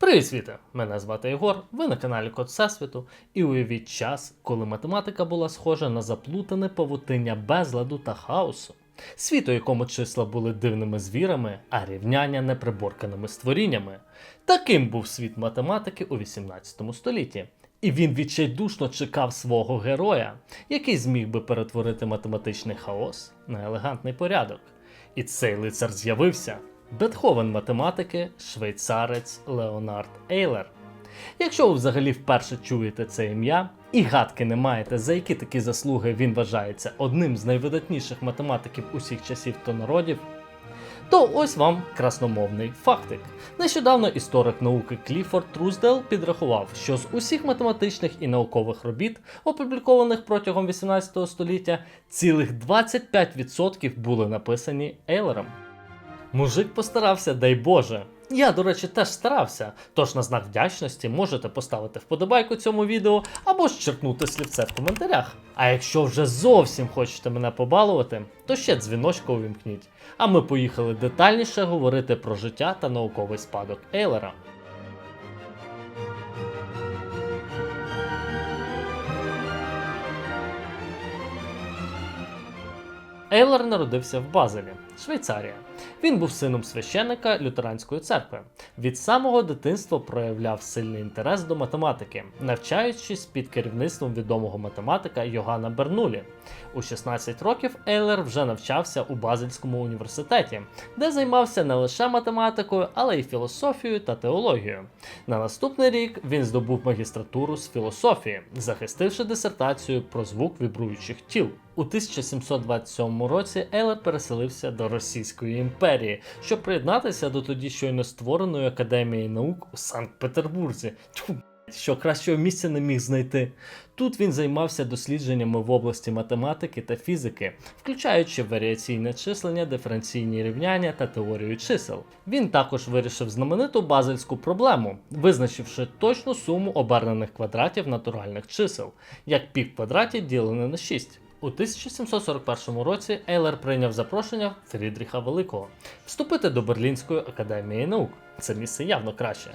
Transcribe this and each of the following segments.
Привіт, світе! Мене звати Єгор, ви на каналі Код Всесвіту, і уявіть час, коли математика була схожа на заплутане павутиння безладу та хаосу. Світ, у якому числа були дивними звірами, а рівняння неприборканими створіннями. Таким був світ математики у 18 столітті. І він відчайдушно чекав свого героя, який зміг би перетворити математичний хаос на елегантний порядок. І цей лицар з'явився. Бетховен математики, швейцарець Леонард Ейлер. Якщо ви взагалі вперше чуєте це ім'я і гадки не маєте, за які такі заслуги він вважається одним з найвидатніших математиків усіх часів та народів, то ось вам красномовний фактик. Нещодавно історик науки Кліфорд Труздел підрахував, що з усіх математичних і наукових робіт, опублікованих протягом 18 століття, цілих 25% були написані Ейлером. Мужик постарався, дай Боже. Я, до речі, теж старався. Тож на знак вдячності можете поставити вподобайку цьому відео або ж черкнути слівце в коментарях. А якщо вже зовсім хочете мене побалувати, то ще дзвіночку увімкніть. А ми поїхали детальніше говорити про життя та науковий спадок Ейлера. Ейлер народився в Базелі, Швейцарія. Він був сином священника лютеранської церкви. Від самого дитинства проявляв сильний інтерес до математики, навчаючись під керівництвом відомого математика Йоганна Бернулі. У 16 років Ейлер вже навчався у Базельському університеті, де займався не лише математикою, але й філософією та теологією. На наступний рік він здобув магістратуру з філософії, захистивши дисертацію про звук вібруючих тіл. У 1727 році Ейлер переселився до Російської імперії, щоб приєднатися до тоді щойно створеної академії наук у Санкт-Петербурзі. Що кращого місця не міг знайти. Тут він займався дослідженнями в області математики та фізики, включаючи варіаційне числення, диференційні рівняння та теорію чисел. Він також вирішив знамениту базельську проблему, визначивши точну суму обернених квадратів натуральних чисел, як пік в квадраті ділене на 6. У 1741 році Ейлер прийняв запрошення Фрідріха Великого вступити до Берлінської академії наук. Це місце явно краще,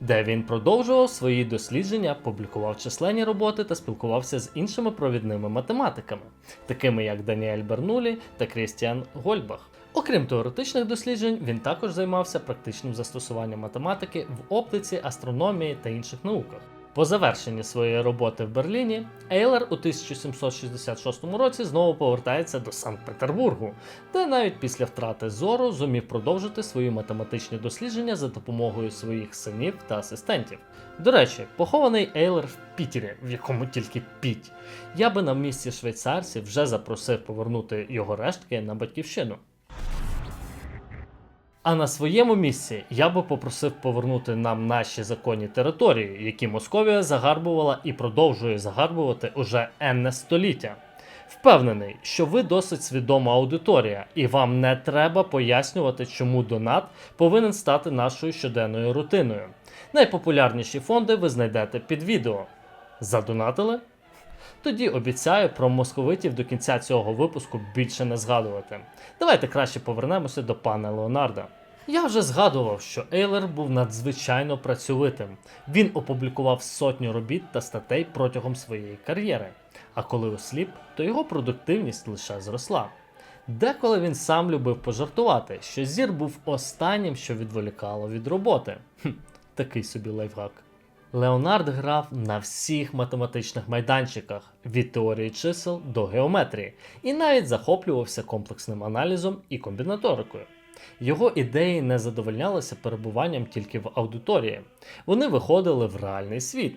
де він продовжував свої дослідження, публікував численні роботи та спілкувався з іншими провідними математиками, такими як Даніель Бернулі та Крістіан Гольбах. Окрім теоретичних досліджень, він також займався практичним застосуванням математики в оптиці, астрономії та інших науках. По завершенні своєї роботи в Берліні Ейлер у 1766 році знову повертається до Санкт-Петербургу, де навіть після втрати зору зумів продовжити свої математичні дослідження за допомогою своїх синів та асистентів. До речі, похований Ейлер в Пітері, в якому тільки піть. Я би на місці швейцарців вже запросив повернути його рештки на батьківщину. А на своєму місці я би попросив повернути нам наші законні території, які Московія загарбувала і продовжує загарбувати уже енне століття. Впевнений, що ви досить свідома аудиторія, і вам не треба пояснювати, чому донат повинен стати нашою щоденною рутиною. Найпопулярніші фонди ви знайдете під відео. Задонатили? Тоді обіцяю про московитів до кінця цього випуску більше не згадувати. Давайте краще повернемося до пана Леонарда. Я вже згадував, що Ейлер був надзвичайно працьовитим. Він опублікував сотню робіт та статей протягом своєї кар'єри. А коли осліп, то його продуктивність лише зросла. Деколи він сам любив пожартувати, що зір був останнім, що відволікало від роботи. Хм, такий собі лайфхак. Леонард грав на всіх математичних майданчиках від теорії чисел до геометрії, і навіть захоплювався комплексним аналізом і комбінаторикою. Його ідеї не задовольнялися перебуванням тільки в аудиторії, вони виходили в реальний світ.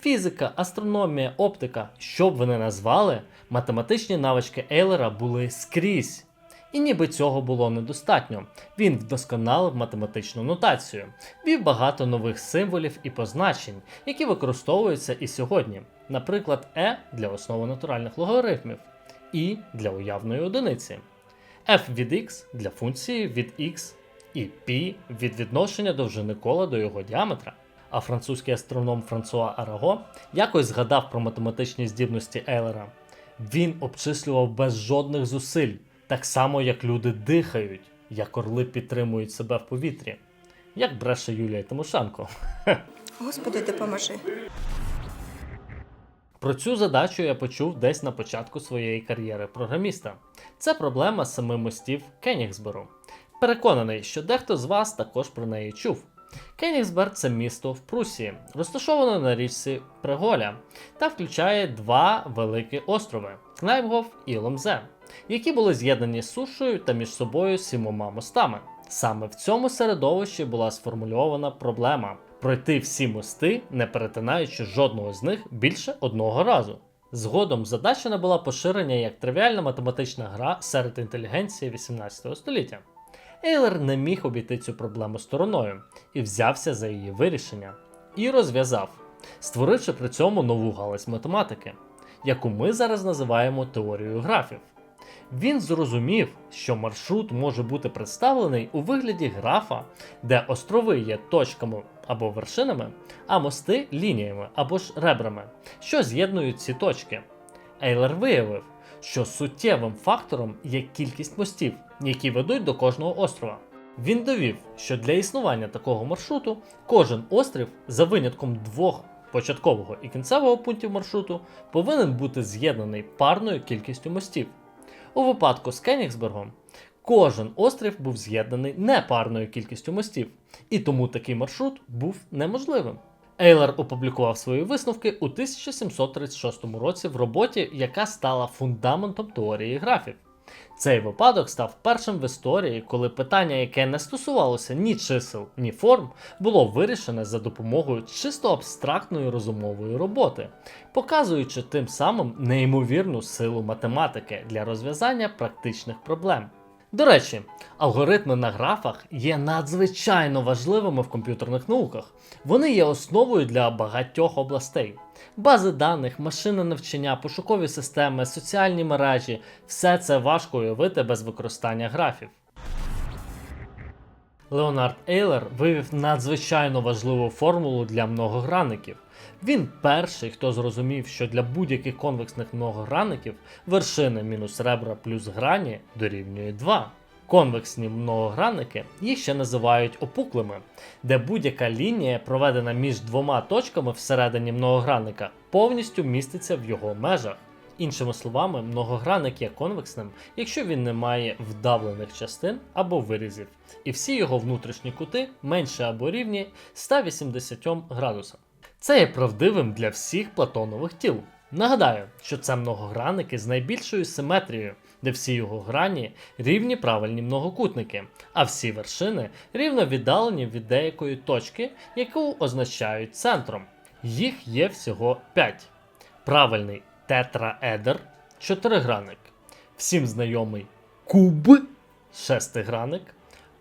Фізика, астрономія, оптика, що б ви не назвали, математичні навички Ейлера були скрізь. І ніби цього було недостатньо. Він вдосконалив математичну нотацію, вів багато нових символів і позначень, які використовуються і сьогодні. Наприклад, E для основи натуральних логарифмів, І для уявної одиниці, f від x для функції від x і π від відношення довжини кола до його діаметра. А французький астроном Франсуа Араго якось згадав про математичні здібності Ейлера. Він обчислював без жодних зусиль, так само як люди дихають, як орли підтримують себе в повітрі. Як бреше Юлія Тимошенко. Господи, допоможи. Про цю задачу я почув десь на початку своєї кар'єри програміста. Це проблема семи мостів Кенігсберу. Переконаний, що дехто з вас також про неї чув. Кенігсберг це місто в Прусії, розташоване на річці Преголя та включає два великі острови Кнайпгоф і Ломзе, які були з'єднані з сушою та між собою сімома мостами. Саме в цьому середовищі була сформульована проблема пройти всі мости, не перетинаючи жодного з них більше одного разу. Згодом задача набула поширення як тривіальна математична гра серед інтелігенції 18 століття. Ейлер не міг обійти цю проблему стороною і взявся за її вирішення. І розв'язав, створивши при цьому нову галузь математики, яку ми зараз називаємо теорією графів. Він зрозумів, що маршрут може бути представлений у вигляді графа, де острови є точками або вершинами, а мости лініями або ж ребрами, що з'єднують ці точки. Ейлер виявив, що суттєвим фактором є кількість мостів, які ведуть до кожного острова. Він довів, що для існування такого маршруту кожен острів, за винятком двох початкового і кінцевого пунктів маршруту, повинен бути з'єднаний парною кількістю мостів. У випадку з Кенігсбергом кожен острів був з'єднаний непарною кількістю мостів, і тому такий маршрут був неможливим. Ейлер опублікував свої висновки у 1736 році в роботі, яка стала фундаментом теорії графів. Цей випадок став першим в історії, коли питання, яке не стосувалося ні чисел, ні форм, було вирішене за допомогою чисто абстрактної розумової роботи, показуючи тим самим неймовірну силу математики для розв'язання практичних проблем. До речі, алгоритми на графах є надзвичайно важливими в комп'ютерних науках. Вони є основою для багатьох областей. Бази даних, машинне навчання, пошукові системи, соціальні мережі все це важко уявити без використання графів. Леонард Ейлер вивів надзвичайно важливу формулу для многогранників. Він перший, хто зрозумів, що для будь-яких конвексних многогранників вершини мінус ребра плюс грані дорівнює 2. Конвексні многогранники їх ще називають опуклими, де будь-яка лінія, проведена між двома точками всередині многогранника, повністю міститься в його межах. Іншими словами, многогранник є конвексним, якщо він не має вдавлених частин або вирізів, і всі його внутрішні кути менше або рівні 180 градусам. Це є правдивим для всіх платонових тіл. Нагадаю, що це многогранники з найбільшою симетрією, де всі його грані рівні правильні многокутники, а всі вершини рівно віддалені від деякої точки, яку означають центром. Їх є всього 5. Правильний тетраедер чотиригранник, всім знайомий куб шестигранник,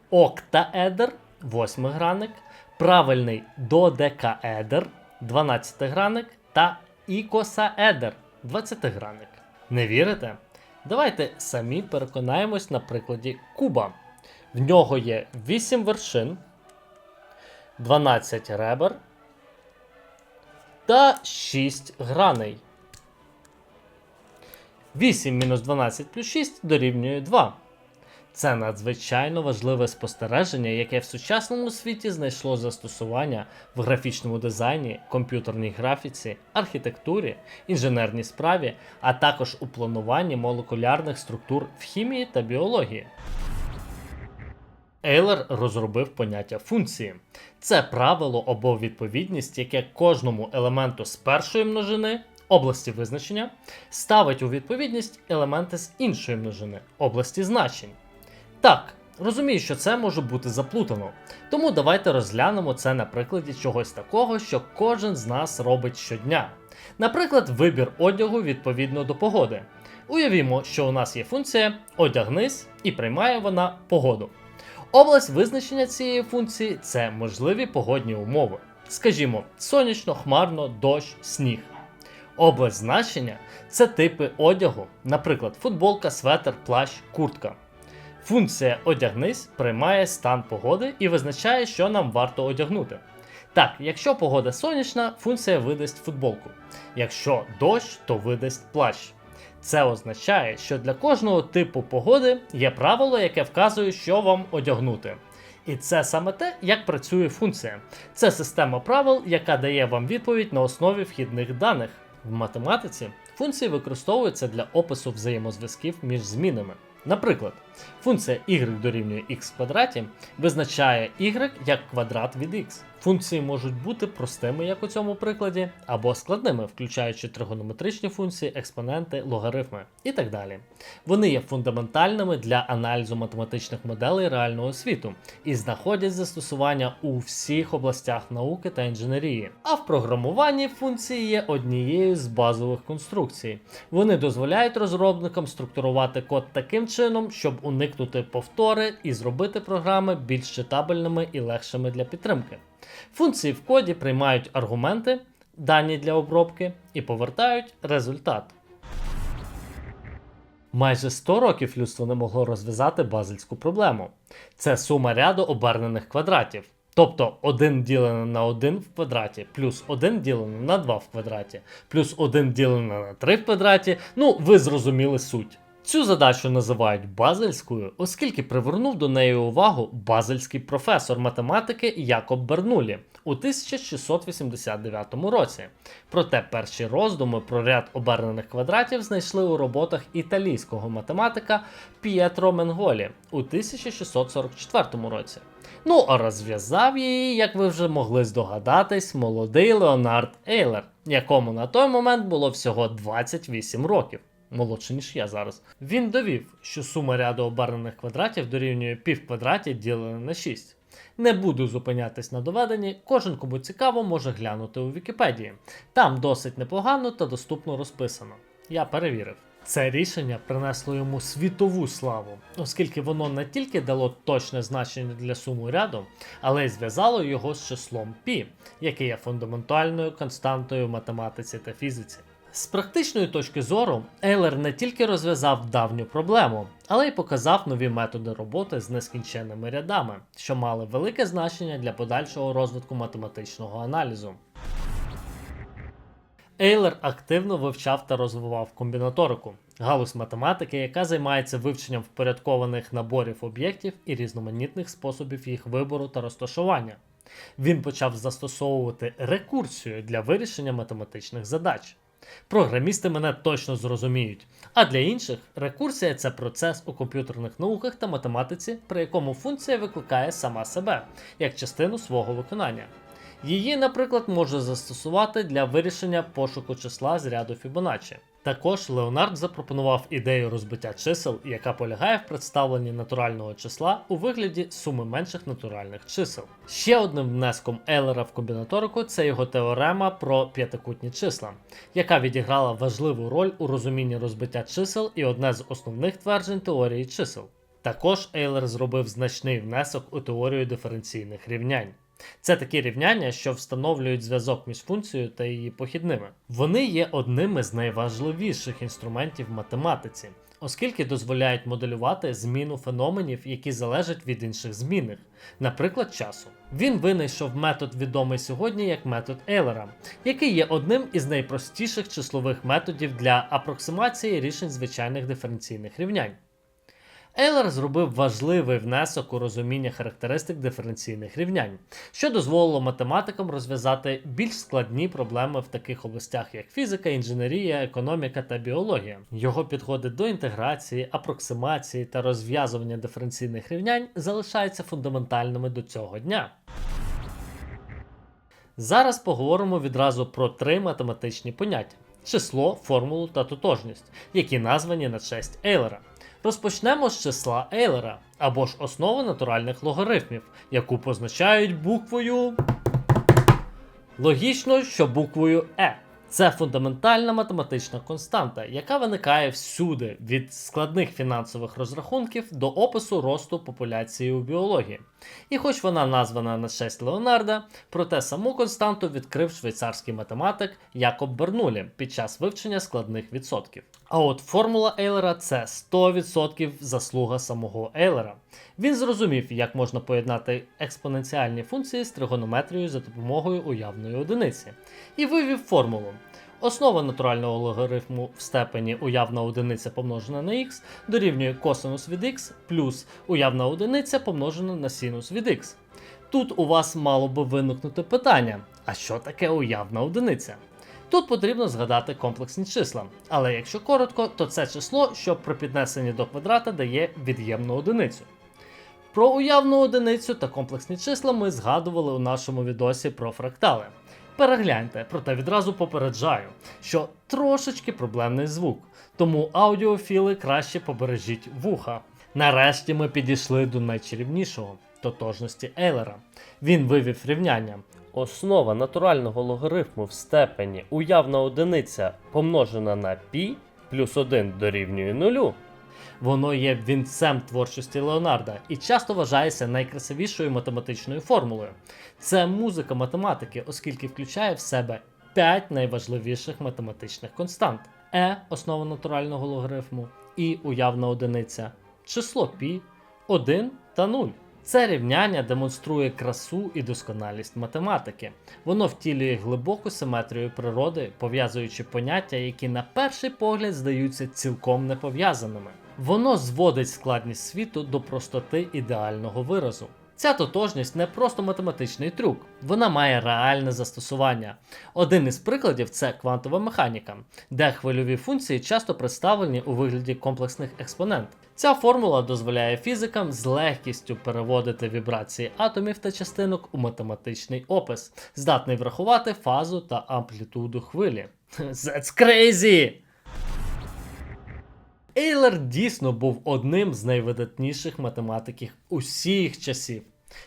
октаедер восьмигранник, правильний додекаедер 12-гранник та ікосаедер 20-гранник. Не вірите? Давайте самі переконаємось на прикладі куба. В нього є 8 вершин, 12 ребер та 6 граней. 8 мінус 12 плюс 6 дорівнює 2. Це надзвичайно важливе спостереження, яке в сучасному світі знайшло застосування в графічному дизайні, комп'ютерній графіці, архітектурі, інженерній справі, а також у плануванні молекулярних структур в хімії та біології. Ейлер розробив поняття функції. Це правило або відповідність, яке кожному елементу з першої множини області визначення ставить у відповідність елементи з іншої множини області значень. Так, розумію, що це може бути заплутано, тому давайте розглянемо це на прикладі чогось такого, що кожен з нас робить щодня. Наприклад, вибір одягу відповідно до погоди. Уявімо, що у нас є функція одягнись і приймає вона погоду. Область визначення цієї функції це можливі погодні умови. Скажімо, сонячно, хмарно, дощ, сніг. Область значення це типи одягу, наприклад, футболка, светр, плащ, куртка. Функція одягнись приймає стан погоди і визначає, що нам варто одягнути. Так, якщо погода сонячна, функція видасть футболку. Якщо дощ, то видасть плащ. Це означає, що для кожного типу погоди є правило, яке вказує, що вам одягнути. І це саме те, як працює функція. Це система правил, яка дає вам відповідь на основі вхідних даних. В математиці функції використовуються для опису взаємозв'язків між змінами. Наприклад, функція y дорівнює x в квадраті визначає y як квадрат від x. Функції можуть бути простими, як у цьому прикладі, або складними, включаючи тригонометричні функції, експоненти, логарифми і так далі. Вони є фундаментальними для аналізу математичних моделей реального світу і знаходять застосування у всіх областях науки та інженерії. А в програмуванні функції є однією з базових конструкцій. Вони дозволяють розробникам структурувати код таким чином, щоб уникнути повтори і зробити програми більш читабельними і легшими для підтримки. Функції в коді приймають аргументи, дані для обробки і повертають результат. Майже 100 років людство не могло розв'язати базельську проблему. Це сума ряду обернених квадратів. Тобто 1 ділене на 1 в квадраті, плюс 1 ділене на 2 в квадраті, плюс 1 ділене на 3 в квадраті. Ну, ви зрозуміли суть. Цю задачу називають базельською, оскільки привернув до неї увагу базельський професор математики Якоб Бернулі у 1689 році. Проте перші роздуми про ряд обернених квадратів знайшли у роботах італійського математика П'єтро Менголі у 1644 році. Ну а розв'язав її, як ви вже могли здогадатись, молодий Леонард Ейлер, якому на той момент було всього 28 років. Молодше, ніж я зараз. Він довів, що сума ряду обернених квадратів дорівнює пів квадраті ділене на 6. Не буду зупинятись на доведенні, кожен кому цікаво може глянути у Вікіпедії. Там досить непогано та доступно розписано. Я перевірив. Це рішення принесло йому світову славу, оскільки воно не тільки дало точне значення для суму ряду, але й зв'язало його з числом π, яке є фундаментальною константою в математиці та фізиці. З практичної точки зору, Ейлер не тільки розв'язав давню проблему, але й показав нові методи роботи з нескінченними рядами, що мали велике значення для подальшого розвитку математичного аналізу. Ейлер активно вивчав та розвивав комбінаторику, галузь математики, яка займається вивченням впорядкованих наборів об'єктів і різноманітних способів їх вибору та розташування. Він почав застосовувати рекурсію для вирішення математичних задач. Програмісти мене точно зрозуміють. А для інших рекурсія це процес у комп'ютерних науках та математиці, при якому функція викликає сама себе як частину свого виконання. Її, наприклад, можна застосувати для вирішення пошуку числа з ряду Фібоначчі. Також Леонард запропонував ідею розбиття чисел, яка полягає в представленні натурального числа у вигляді суми менших натуральних чисел. Ще одним внеском Ейлера в комбінаторику це його теорема про п'ятикутні числа, яка відіграла важливу роль у розумінні розбиття чисел і одне з основних тверджень теорії чисел. Також Ейлер зробив значний внесок у теорію диференційних рівнянь. Це такі рівняння, що встановлюють зв'язок між функцією та її похідними. Вони є одним із найважливіших інструментів в математиці, оскільки дозволяють моделювати зміну феноменів, які залежать від інших змінних, наприклад, часу. Він винайшов метод відомий сьогодні як метод Ейлера, який є одним із найпростіших числових методів для апроксимації рішень звичайних диференційних рівнянь. Ейлер зробив важливий внесок у розуміння характеристик диференційних рівнянь, що дозволило математикам розв'язати більш складні проблеми в таких областях, як фізика, інженерія, економіка та біологія. Його підходи до інтеграції, апроксимації та розв'язування диференційних рівнянь залишаються фундаментальними до цього дня. Зараз поговоримо відразу про три математичні поняття: число, формулу та тотожність, які названі на честь Ейлера. Розпочнемо з числа Ейлера або ж основи натуральних логарифмів, яку позначають буквою. Логічно, що буквою Е. Це фундаментальна математична константа, яка виникає всюди від складних фінансових розрахунків до опису росту популяції у біології. І хоч вона названа на честь Леонарда, проте саму константу відкрив швейцарський математик Якоб Бернулі під час вивчення складних відсотків. А от формула Ейлера це 100% заслуга самого Ейлера. Він зрозумів, як можна поєднати експоненціальні функції з тригонометрією за допомогою уявної одиниці, і вивів формулу. Основа натурального логарифму в степені уявна одиниця помножена на х дорівнює косинус від х плюс уявна одиниця помножена на синус від х. Тут у вас мало би виникнути питання: а що таке уявна одиниця? Тут потрібно згадати комплексні числа, але якщо коротко, то це число, що при піднесенні до квадрата дає від'ємну одиницю. Про уявну одиницю та комплексні числа ми згадували у нашому відосі про фрактали. Перегляньте, проте відразу попереджаю, що трошечки проблемний звук, тому аудіофіли краще побережіть вуха. Нарешті ми підійшли до найчарівнішого тотожності Ейлера. Він вивів рівняння. Основа натурального логарифму в степені уявна одиниця помножена на π плюс 1 дорівнює нулю. Воно є вінцем творчості Леонарда і часто вважається найкрасивішою математичною формулою. Це музика математики, оскільки включає в себе 5 найважливіших математичних констант: е основа натурального логарифму, і уявна одиниця, число π, 1 та 0. Це рівняння демонструє красу і досконалість математики. Воно втілює глибоку симетрію природи, пов'язуючи поняття, які на перший погляд здаються цілком непов'язаними. Воно зводить складність світу до простоти ідеального виразу. Ця тотожність не просто математичний трюк, вона має реальне застосування. Один із прикладів це квантова механіка, де хвильові функції часто представлені у вигляді комплексних експонент. Ця формула дозволяє фізикам з легкістю переводити вібрації атомів та частинок у математичний опис, здатний врахувати фазу та амплітуду хвилі. That's crazy! Ейлер дійсно був одним з найвидатніших математиків усіх часів.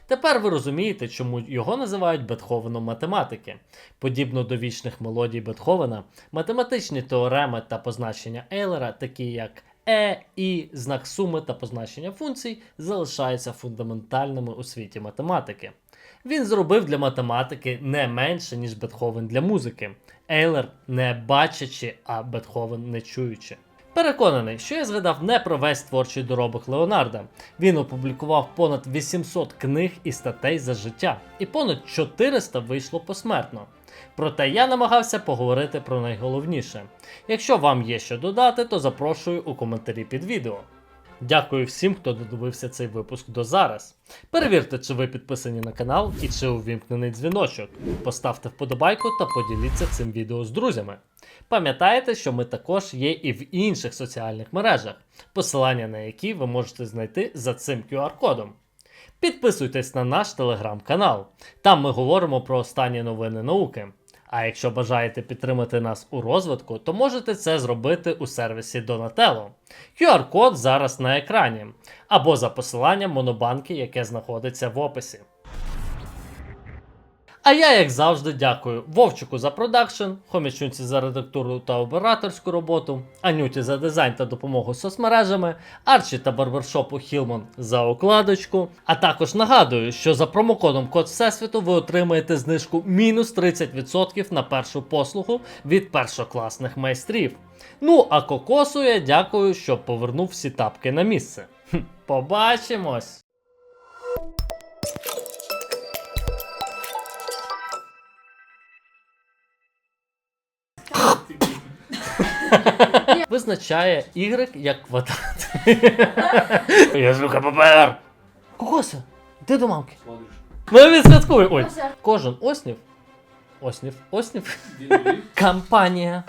Тепер ви розумієте, чому його називають Бетховеном математики. Подібно до вічних мелодій Бетховена, математичні теореми та позначення Ейлера, такі як Е, І, знак суми та позначення функцій, залишаються фундаментальними у світі математики. Він зробив для математики не менше, ніж Бетховен для музики. Ейлер не бачачи, а Бетховен не чуючи. Переконаний, що я згадав не про весь творчий доробок Леонарда. Він опублікував понад 800 книг і статей за життя, і понад 400 вийшло посмертно. Проте я намагався поговорити про найголовніше. Якщо вам є що додати, то запрошую у коментарі під відео. Дякую всім, хто додивився цей випуск до зараз. Перевірте, чи ви підписані на канал і чи увімкнений дзвіночок. Поставте вподобайку та поділіться цим відео з друзями. Пам'ятайте, що ми також є і в інших соціальних мережах, посилання на які ви можете знайти за цим QR-кодом. Підписуйтесь на наш телеграм-канал. Там ми говоримо про останні новини науки. А якщо бажаєте підтримати нас у розвитку, то можете це зробити у сервісі Donatello. QR-код зараз на екрані, або за посиланням Монобанки, яке знаходиться в описі. А я, як завжди, дякую Вовчику за продакшн, Хомячунці за редактуру та операторську роботу, Анюті за дизайн та допомогу з соцмережами, Арчі та барбершопу Хілман за укладочку. А також нагадую, що за промокодом Код Всесвіту ви отримаєте знижку мінус 30% на першу послугу від першокласних майстрів. Ну а кокосу я дякую, що повернув всі тапки на місце. Побачимось! Визначає Y як квадрат. Я жука папер. Кокоса, йди до мамки. Ми відсвяткуємо. Ой, кожен оснів. Оснів, оснів. Кампанія.